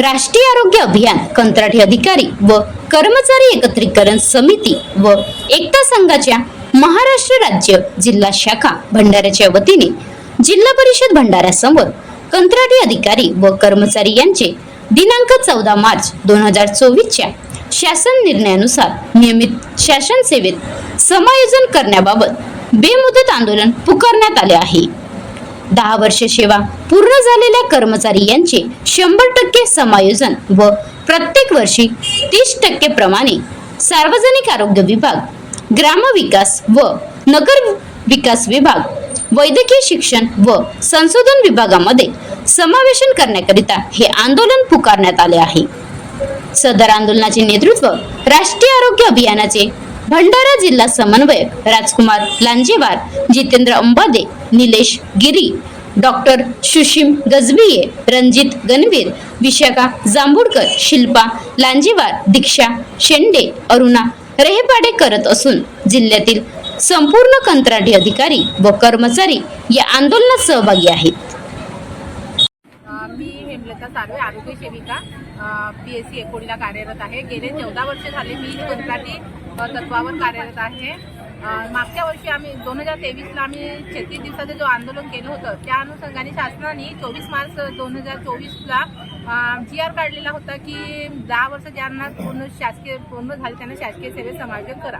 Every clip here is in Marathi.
राष्ट्रीय आरोग्य अभियान कंत्राटी अधिकारी व कर्मचारी एकत्रीकरण समिती व एकता संघाच्या महाराष्ट्र राज्य जिल्हा शाखा भंडाऱ्याच्या वतीने जिल्हा परिषद भंडाऱ्यासमोर कंत्राटी अधिकारी व कर्मचारी यांचे दिनांक चौदा मार्च दोन हजार चोवीसच्या शासन निर्णयानुसार नियमित शासन सेवेत समायोजन करण्याबाबत बेमुदत आंदोलन पुकारण्यात आले आहे. दहा वर्ष सेवा पूर्ण झालेल्या कर्मचारी यांचे शंभर टक्के समायोजन व प्रत्येक वर्षी तीस टक्के प्रमाणे सार्वजनिक आरोग्य विभाग ग्रामविकास व नगर विकास विभाग वैद्यकीय शिक्षण व संशोधन विभागामध्ये समावेशन करण्याकरिता हे आंदोलन पुकारण्यात आले आहे. सदर आंदोलनाचे नेतृत्व राष्ट्रीय आरोग्य अभियानाचे भंडारा जिल्हा समन्वयक राजकुमार लांजेवार जितेंद्र अंबादे निलेश गिरी डॉक्टर सुशीम गजबिये रणजित गणवीर विशाखा जांभूडकर शिल्पा लांजेवार दीक्षा शेंडे अरुणा रेहेपाडे करत असून जिल्ह्यातील संपूर्ण कंत्राटी अधिकारी व कर्मचारी या आंदोलनात सहभागी आहेत. मी हेमलता सारवे आरोग्य सेविका बी एस सी एकोणीला कार्यरत आहे. गेले चौदा वर्ष झाले मी कंत्राटी तत्वावर कार्यरत आहे. मागच्या वर्षी आम्ही दोन हजार तेवीसला आम्ही छत्तीस दिवसाचं जो आंदोलन केलं होतं त्या अनुषंगाने शासनाने चोवीस मार्च दोन हजार चोवीसला जी आर काढलेला होता की दहा वर्ष ज्यांना पूर्ण शासकीय पूर्ण झाले त्यांना शासकीय सेवेत समायोजन करा.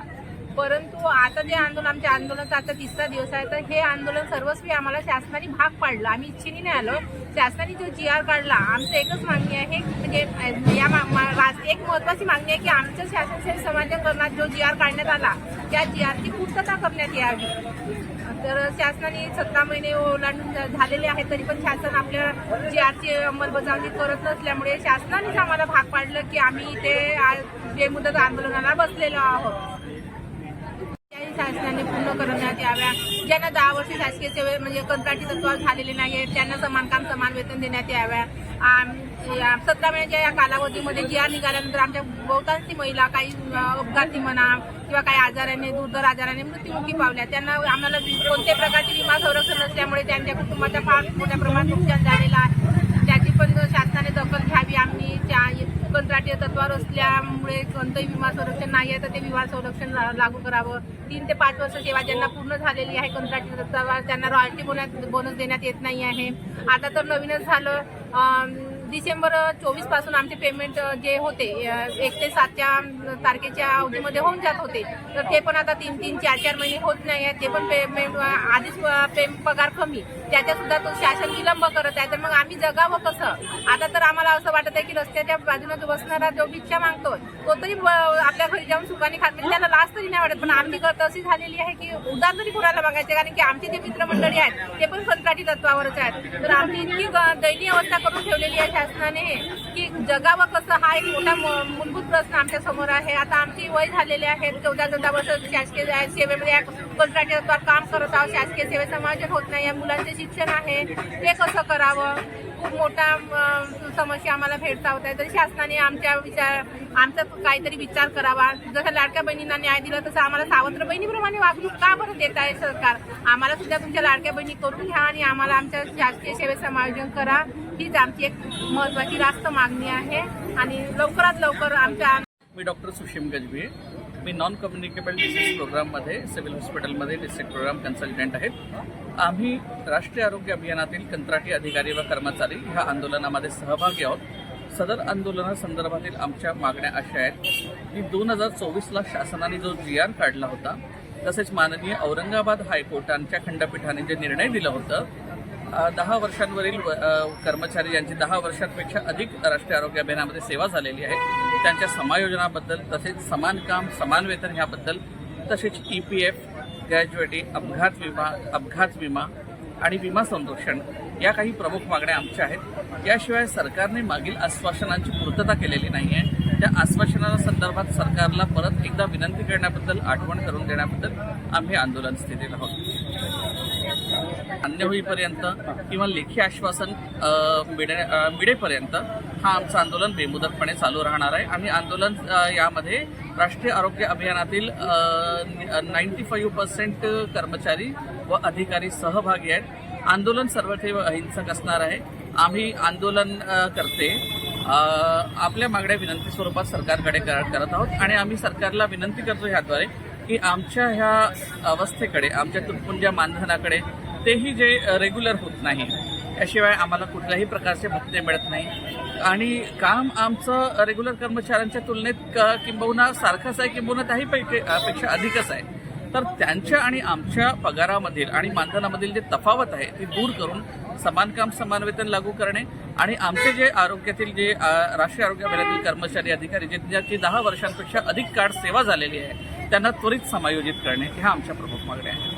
परंतु आता जे आंदोलन आमच्या आंदोलनाचा आता तिसरा दिवस आहे तर हे आंदोलन सर्वस्वी आम्हाला शासनाने भाग पाडलं. आम्ही इच्छेने नाही आलो. शासनाने जो जी आर काढला आमचं एकच मागणी आहे म्हणजे या मा- मा- एक महत्वाची मागणी आहे की आमच्या शासन सेवेत जो जी आर काढण्यात आला त्या जी आरची पूर्तता करण्यात यावी. तर शासनाने सतरा महिने ओलांडून झालेले आहेत तरी पण शासन आपल्या जी आरची अंमलबजावणी करत नसल्यामुळे शासनानेच आम्हाला भाग पाडलं की आम्ही इथे बेमुदत आंदोलनाला बसलेलो आहोत. शासनाने पूर्ण करण्यात याव्या. ज्यांना दहा वर्ष शासकीय सेवे म्हणजे कंत्राटी तत्वावर झालेले नाही त्यांना समान काम समान वेतन देण्यात याव्या. सतरा महिन्याच्या या कालावधीमध्ये जिया निघाल्यानंतर आमच्या बहुतांशी महिला काही अपघाती म्हणा किंवा काही आजाराने दुर्धर आजाराने मृत्युमुखी पावल्या. त्यांना आम्हाला कोणत्याही प्रकारचे विमा संरक्षण नसल्यामुळे त्यांच्या कुटुंबाचा फार मोठ्या प्रमाणात नुकसान झालेलं आहे. पण शासनाने दखल घ्यावी आम्ही. त्या कंत्राटी तत्वावर असल्यामुळे कोणतंही विमा संरक्षण नाही आहे तर ते विमा संरक्षण ला- लागू करावं. तीन ते पाच वर्ष सेवा ज्यांना पूर्ण झालेली आहे कंत्राटी तत्वावर त्यांना रॉयल्टी बोनस बोनस देण्यात येत नाही आहे. आता तर नवीनच झालं. डिसेंबर चोवीसपासून आमचे पेमेंट जे होते एक ते सातच्या तारखेच्या अवधीमध्ये होऊन जात होते. तर ते पण आता तीन तीन चार चार महिने होत नाही आहेत. ते पण पेमेंट आधीच पे पगार कमी. त्याच्यात सुद्धा तो शासन विलंब करत आहे. तर मग आम्ही जगावं कसं? आता तर आम्हाला असं वाटत आहे की रस्त्याच्या बाजूने बसणारा जो भिक्षा मागतो तो तरी आपल्या घरी जाऊन सुखाने खात म्हणजे त्याला लाज तरी नाही वाटत. पण आमची गत अशी झालेली आहे की उदार तरी कुणाला बघायचे कारण की आमचे जे मित्रमंडळी आहेत ते पण कंत्राटी तत्वावरच आहेत. तर आमची इतकी दयनीय अवस्था करून ठेवलेली आहे. शासनाने की जगावं कसं? हा एक मोठा म- मूलभूत प्रश्न आमच्यासमोर आहे. आता आमची वय झालेले आहेत चौदा चौदा वर्ष शासकीय सेवेमध्ये या कंत्राटी काम करत आहोत. शासकीय सेवेत समायोजन होत नाही. मुलांचे शिक्षण आहे. ते कसं करावं? खूप मोठा समस्या आम्हाला भेडसावत आहे तरी शासनाने आमच्या विचार आमचा काहीतरी विचार करावा. जसं लाडक्या बहिणींना न्याय दिला तसं आम्हाला सावत्र बहिणीप्रमाणे वागणूक का बरं देत आहे सरकार? आम्हाला सुद्धा तुमच्या लाडक्या बहिणी करून घ्या आणि आम्हाला आमच्या शासकीय सेवेत समायोजन करा. हीच आमची एक महत्वाची रास्त मागणी आहे. आणि लवकरात लवकर आमच्या मी डॉक्टर सुशीम गजबी मी नॉन कम्युनिकेबल डिसीज प्रोग्राममध्ये सिव्हिल हॉस्पिटलमध्ये डिस्ट्रिक्ट प्रोग्राम कन्सल्टंट आहेत. आम्ही राष्ट्रीय आरोग्य अभियानातील कंत्राटी अधिकारी व कर्मचारी ह्या आंदोलनामध्ये सहभागी आहोत. सदर आंदोलनासंदर्भातील आमच्या मागण्या अशा आहेत की दोन हजार चोवीसला शासनाने जो जी आर काढला होता तसेच माननीय औरंगाबाद हायकोर्टांच्या खंडपीठाने जे निर्णय दिलं होतं दहा वर्षांवरील व- कर्मचारी यांची दहा वर्षांपेक्षा अधिक राष्ट्रीय आरोग्य अभियानामध्ये सेवा झालेली आहे. त्यांच्या समायोजनाबद्दल तसेच समान काम समान वेतन ह्याबद्दल तसेच ई पी एफ ग्रॅज्युएटी अपघात विमा अपघात विमा आणि विमा संरक्षण या काही प्रमुख मागण्या आमच्या आहेत. याशिवाय सरकारने मागील आश्वासनांची पूर्तता केलेली नाही आहे त्या आश्वासनासंदर्भात सरकारला परत एकदा विनंती करण्याबद्दल आठवण करून देण्याबद्दल आम्ही आंदोलन स्थितीत आहोत. मान्य होईपर्यंत किंवा लेखी आश्वासन अ, मिळेपर्यंत हा आमचं आंदोलन बेमुदतपणे चालू राहणार आहे. आम्ही आंदोलन यामध्ये राष्ट्रीय आरोग्य अभियानातील नाईन्टी फाईव्ह पर्सेंट कर्मचारी व अधिकारी सहभागी आहेत. आंदोलन सर्वथैव अहिंसक असणार आहे. आम्ही आंदोलन करते. आपल्या मागण्या विनंती स्वरूपात सरकारकडे करत आहोत. आणि आम्ही सरकारला विनंती करतो ह्याद्वारे की आमच्या ह्या अवस्थेकडे आमच्या तुटपुंज्या मानधनाकडे तेही जे रेग्युलर होत नाही. याशिवाय आम्हाला कुठल्याही प्रकारचे भत्ते मिळत नाही. आणि काम आमचं रेग्युलर कर्मचाऱ्यांच्या तुलनेत किंबहुना सारखंच आहे किंबहुना त्याही पेक्षा अधिकच आहे. तर त्यांच्या आणि आमच्या पगारामधील आणि मानधनामधील जे तफावत आहे ती दूर करून समान काम समान वेतन लागू करणे आणि आमचे जे आरोग्यातील जे राष्ट्रीय आरोग्य अभियानातील कर्मचारी अधिकारी जे ज्याची दहा वर्षांपेक्षा अधिक काळ सेवा झालेली आहे त्यांना त्वरित समायोजित करणे ह्या आमच्या प्रमुख मागण्या आहेत.